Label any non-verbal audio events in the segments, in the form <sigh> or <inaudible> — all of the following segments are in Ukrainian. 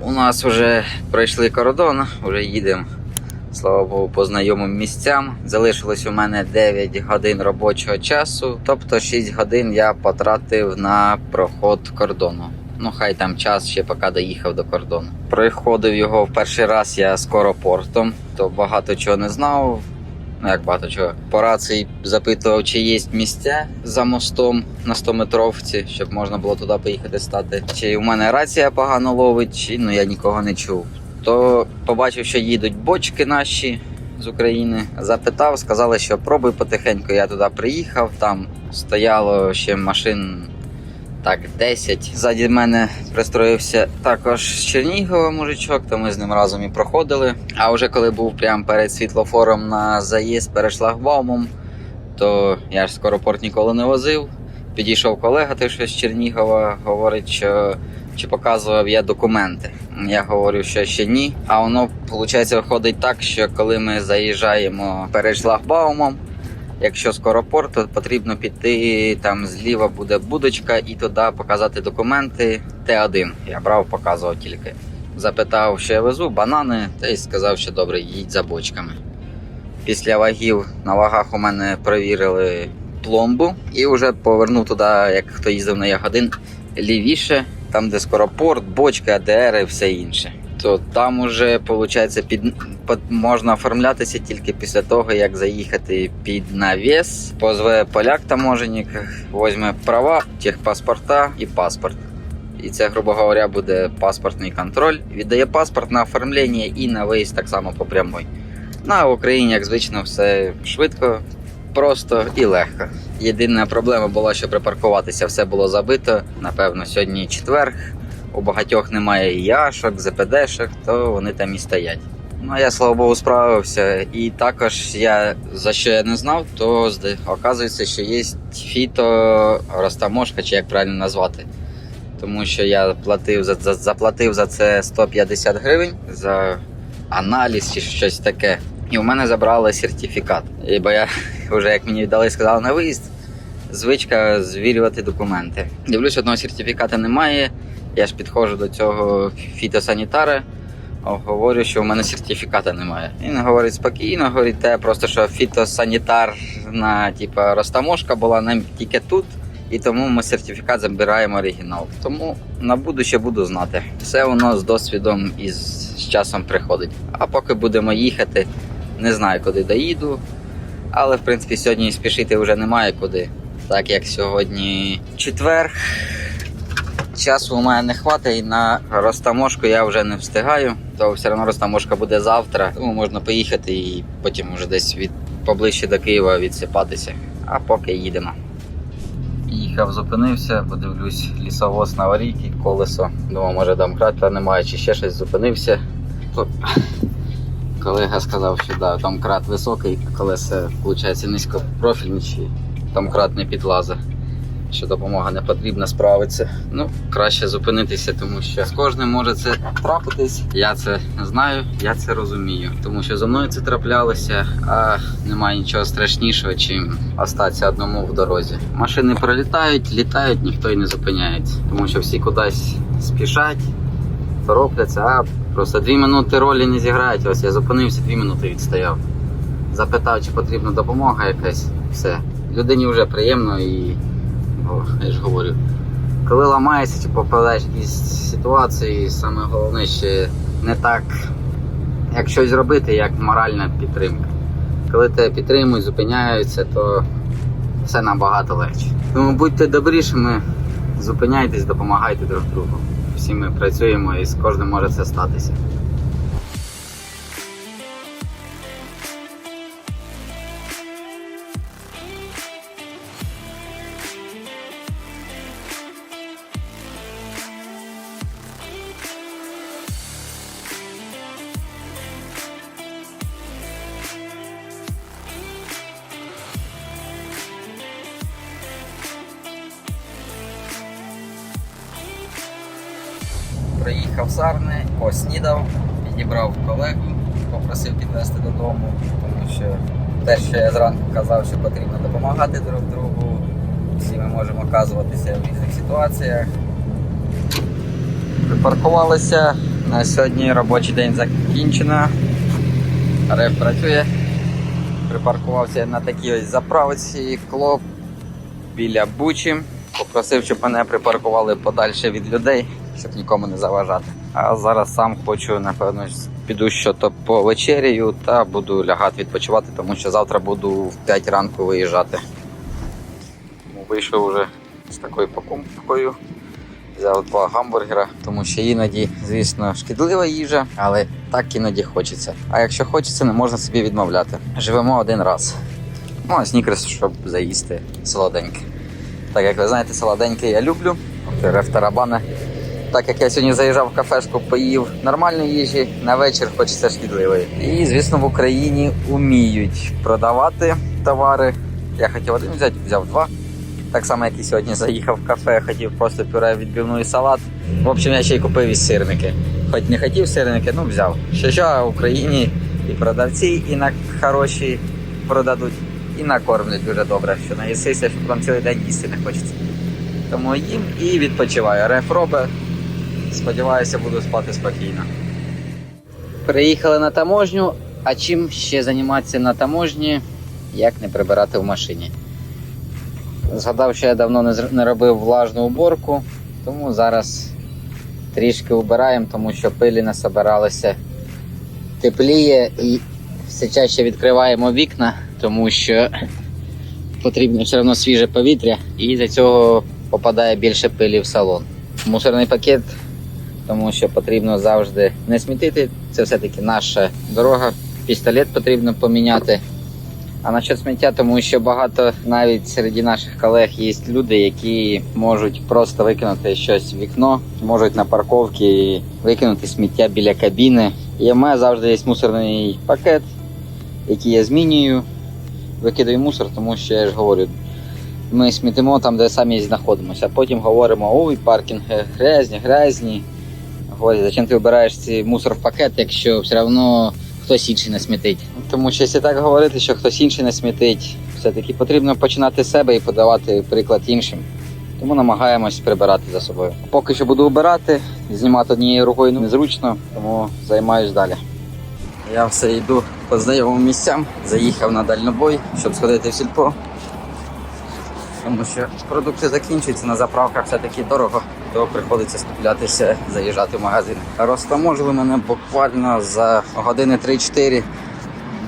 У нас вже пройшли кордон, вже їдемо. Слава Богу, по знайомим місцям. Залишилось у мене 9 годин робочого часу, тобто 6 годин я потратив на проход кордону. Ну, хай там час ще поки доїхав до кордону. Проходив його в перший раз я скоропортом, то багато чого не знав. Ну, як багато чого. По рації запитував, чи є місця за мостом на 100-метровці, щоб можна було туди поїхати стати. Чи у мене рація погано ловить, чи ну я нікого не чув. То побачив, що їдуть бочки наші з України. Запитав, сказали, що пробуй потихеньку. Я туди приїхав. Там стояло ще машин так 10. Ззаді мене пристроївся також Чернігова мужичок, то ми з ним разом і проходили. А вже коли був прямо перед світлофором на заїзд перед шлагбаумом, то я ж скоропорт ніколи не возив. Підійшов колега, той що з Чернігова, говорить, що чи показував я документи. Я говорю, що ще ні. А воно виходить виходить так, що коли ми заїжджаємо перед шлагбаумом, якщо скоропорт, то потрібно піти там зліва буде будочка і туди показати документи. Т1. Я брав, показував тільки. Запитав, що я везу, банани, та й сказав, що добре, їдь за бочками. Після вагів на вагах у мене перевірили пломбу і вже повернув туди, як хто їздив на Ягодин, лівіше, там, де скоропорт, бочки, АДР і все інше. То там уже виходить, під можна оформлятися тільки після того, як заїхати під навіс, позве поляк таможенник, візьме права, техпаспорта і паспорт. І це, грубо говоря, буде паспортний контроль. Віддає паспорт на оформлення і на виїзд так само по прямой. На Україні, як звично, все швидко, просто і легко. Єдина проблема була, що припаркуватися все було забито. Напевно, сьогодні четверг. У багатьох немає яшок, ЗПДшок, то вони там і стоять. Ну, я, слава Богу, справився. І також я за що я не знав, то оказується, що є фіто розтаможка, чи як правильно назвати. Тому що я платив за, за заплатив за це 150 гривень за аналіз чи щось таке. І у мене забрали сертифікат. І бо я <laughs> вже як мені віддали, сказали на виїзд, звичка звірювати документи. Дивлюсь, одного сертифіката немає. Я ж підходжу до цього фітосанітара, говорю, що у мене сертифіката немає. Він говорить спокійно, говорить, те просто що фітосанітарна типа, розтаможка була нам тільки тут. І тому ми сертифікат забираємо оригінал. Тому на будуще буду знати. Все воно з досвідом і з часом приходить. А поки будемо їхати, не знаю, куди доїду. Але в принципі сьогодні спішити вже немає куди. Так як сьогодні четвер, часу у мене не хватить, на розтаможку я вже не встигаю, то все одно розтаможка буде завтра, тому можна поїхати і потім вже десь від поближче до Києва відсипатися. А поки їдемо. Їхав, зупинився, подивлюсь, лісовоз на аварійки, колесо. Думав, може домкрата немає чи ще щось зупинився. Колега сказав, що да, домкрат високий, колеса, виходить, низькопрофільні, чи домкрат не підлазить. Що допомога не потрібна справитися. Ну, краще зупинитися, тому що з кожним може це трапитись. Я це знаю, я це розумію. Тому що зо мною це траплялося, а немає нічого страшнішого, чим остатися одному в дорозі. Машини пролітають, літають, ніхто й не зупиняється, тому що всі кудись спішать, торопляться, а просто дві минути ролі не зіграють. Ось я зупинився, дві минути відстояв. Запитав, чи потрібна допомога якась. Все. Людині вже приємно і я ж говорю. Коли ламаєшся чи попадаєш якісь ситуації, саме головне ще не так, як щось робити, як моральна підтримка. Коли тебе підтримують, зупиняються, то все набагато легше. Тому будьте добрішими, зупиняйтесь, допомагайте друг другу. Всі ми працюємо і з кожним може це статися. Приїхав Сарне, поснідав, підібрав колегу, попросив підвезти додому, тому що те, що я зранку казав, що потрібно допомагати друг другу. Всі ми можемо оказуватися в різних ситуаціях. Припаркувалися. На сьогодні робочий день закінчено. Рев працює. Припаркувався на такій ось заправці клоп біля Бучі. Попросив, щоб мене припаркували подальше від людей, щоб нікому не заважати. А зараз сам хочу, напевно, піду що то по вечерію та буду лягати відпочивати, тому що завтра буду в 5 ранку виїжджати. Вийшов вже з такою покупкою. Взяв два гамбургера, тому що іноді, звісно, шкідлива їжа, але так іноді хочеться. А якщо хочеться, не можна собі відмовляти. Живемо один раз. Ну, а снікерс, щоб заїсти солоденьке. Так як ви знаєте, солоденьке я люблю. Рефтарабани. Так як я сьогодні заїжджав в кафешку, поїв нормальної їжі, на вечір хочеться шкідливої. І, звісно, в Україні вміють продавати товари. Я хотів один взяти, взяв два. Так само, як і сьогодні заїхав в кафе, хотів просто пюре відбивну і салат. В общем, я ще й купив і сирники. Хоч не хотів сирники, ну взяв. Що що в Україні і продавці, і на хороші продадуть, і накормлять дуже добре, що наїсися, що там цілий день їсти не хочеться. Тому їм і відпочиваю. Реф робить. Сподіваюся, буду спати спокійно. Приїхали на таможню, а чим ще займатися на таможні, як не прибирати в машині. Згадав, що я давно не, робив влажну уборку, тому зараз трішки убираємо, тому що пилі насобиралося тепліє і все чаще відкриваємо вікна, тому що потрібно все одно свіже повітря, і за цього попадає більше пилі в салон. Мусорний пакет, тому що потрібно завжди не смітити. Це все-таки наша дорога. Пістолет потрібно поміняти. А насчет сміття, тому що багато навіть серед наших колег є люди, які можуть просто викинути щось в вікно, можуть на парковці викинути сміття біля кабіни. І в мене завжди є мусорний пакет, який я змінюю, викидаю мусор, тому що я ж говорю, ми смітимо там, де самі знаходимося. А потім говоримо, ой, паркінги грязні, грязні. Говорять, зачем ти вибираєш цей мусор в пакет, якщо все одно хтось інший не смітить. Тому що якщо так говорити, що хтось інший не смітить, все-таки потрібно починати з себе і подавати приклад іншим. Тому намагаємось прибирати за собою. Поки що буду обирати, знімати однією рукою незручно, тому займаюсь далі. Я все йду по знайомим місцям, заїхав на дальнобой, щоб сходити в сільпо. Тому що продукти закінчуються на заправках все-таки дорого, то приходиться скуплятися, заїжджати в магазин. Розтаможили мене буквально за години 3-4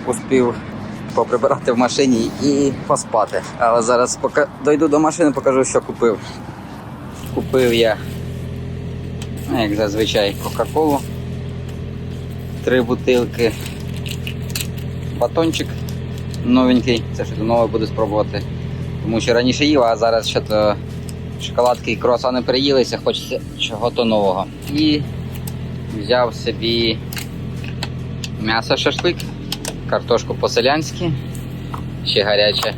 успів поприбирати в машині і поспати. Але зараз поки дойду до машини, покажу, що купив. Купив я, як зазвичай, Кока-Колу. Три бутилки. Батончик новенький, це що нове буду спробувати. Тому що раніше їв, а зараз що то шоколадки і круасани приїлися, хочеться чого-то нового. І взяв собі м'ясо шашлик, картошку по-селянськи, ще гаряче,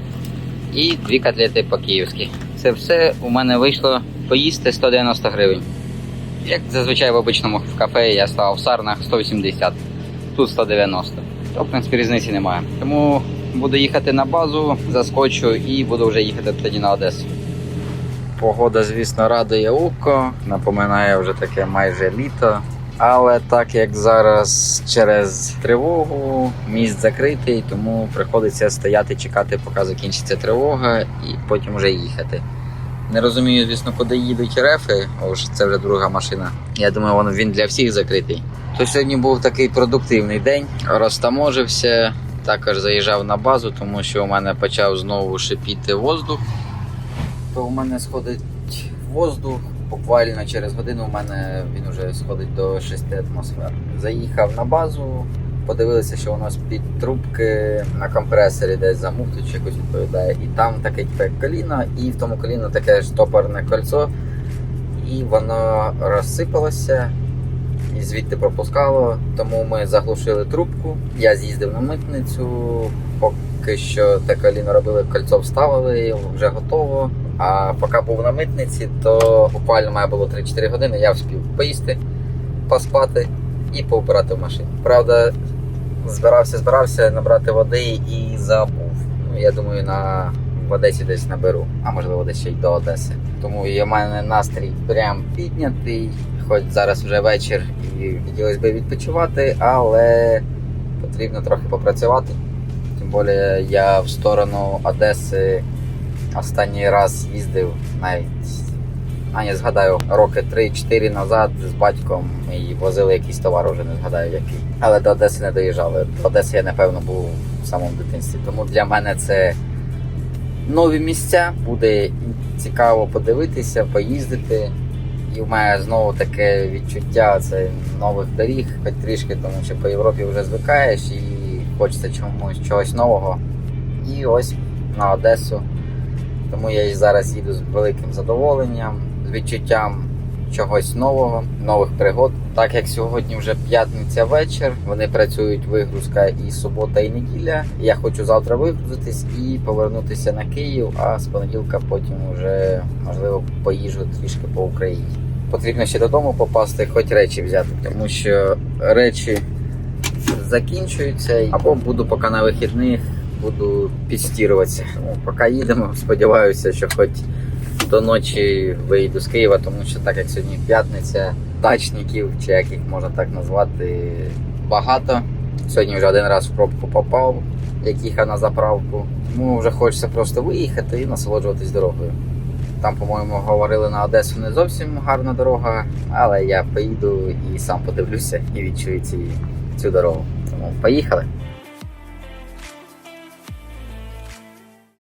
і дві котлети по-київськи. Це все у мене вийшло поїсти 190 гривень. Як зазвичай в обичному в кафе я ставив в сарнах 180, тут 190. То, в принципі, різниці немає. Тому буду їхати на базу, заскочу і буду вже їхати тоді на Одесу. Погода, звісно, радує око, напоминає вже таке майже літо. Але так як зараз через тривогу міст закритий, тому приходиться стояти, чекати, поки закінчиться тривога, і потім вже їхати. Не розумію, звісно, куди їдуть рефи, бо це вже друга машина. Я думаю, він для всіх закритий. То сьогодні був такий продуктивний день. Розтаможився, також заїжджав на базу, тому що у мене почав знову шипіти воздух. То у мене сходить воздух. Буквально через годину у мене він вже сходить до 6 атмосфер. Заїхав на базу, подивилися, що у нас під трубки на компресорі десь за чи якось відповідає. І там таке типу, коліно, і в тому коліно таке штопорне кольцо, і воно розсипалося і звідти пропускало. Тому ми заглушили трубку. Я з'їздив на митницю. Поки що те коліно робили, кольцо вставили, вже готово. А поки був на митниці, то буквально має було 3-4 години. Я встиг поїсти, поспати і поубирати в машині. Правда, збирався, збирався набрати води і забув. Ну, я думаю, на в Одесі десь наберу, а можливо десь ще й до Одеси. Тому у мене настрій прям піднятий. Хоч зараз вже вечір і хотілося б відпочивати, але потрібно трохи попрацювати. Тим більше я в сторону Одеси останній раз їздив навіть. А не згадаю, роки 3-4 назад з батьком і возили якийсь товар, вже не згадаю який. Але до Одеси не доїжджали. До Одеси я напевно був в самому дитинстві. Тому для мене це нові місця. Буде цікаво подивитися, поїздити. І в мене знову таке відчуття це нових доріг, хоч трішки, тому що по Європі вже звикаєш і хочеться чомусь чогось нового. І ось на Одесу. Тому я і зараз їду з великим задоволенням, з відчуттям чогось нового, нових пригод. Так як сьогодні вже п'ятниця вечір, вони працюють вигрузка і субота, і неділя. Я хочу завтра вигрузитись і повернутися на Київ, а з понеділка потім вже можливо поїжджу трішки по Україні. Потрібно ще додому попасти, хоч речі взяти, тому що речі закінчуються, або буду поки на вихідних, буду підстіруватися. Поки їдемо, сподіваюся, що хоч до ночі вийду з Києва, тому що так як сьогодні п'ятниця, дачників, чи як їх можна так назвати, багато. Сьогодні вже один раз в пробку попав, як їхав на заправку. Тому вже хочеться просто виїхати і насолоджуватись дорогою. Там, по-моєму, говорили на Одесу не зовсім гарна дорога, але я поїду і сам подивлюся і відчую ці, цю дорогу. Тому поїхали.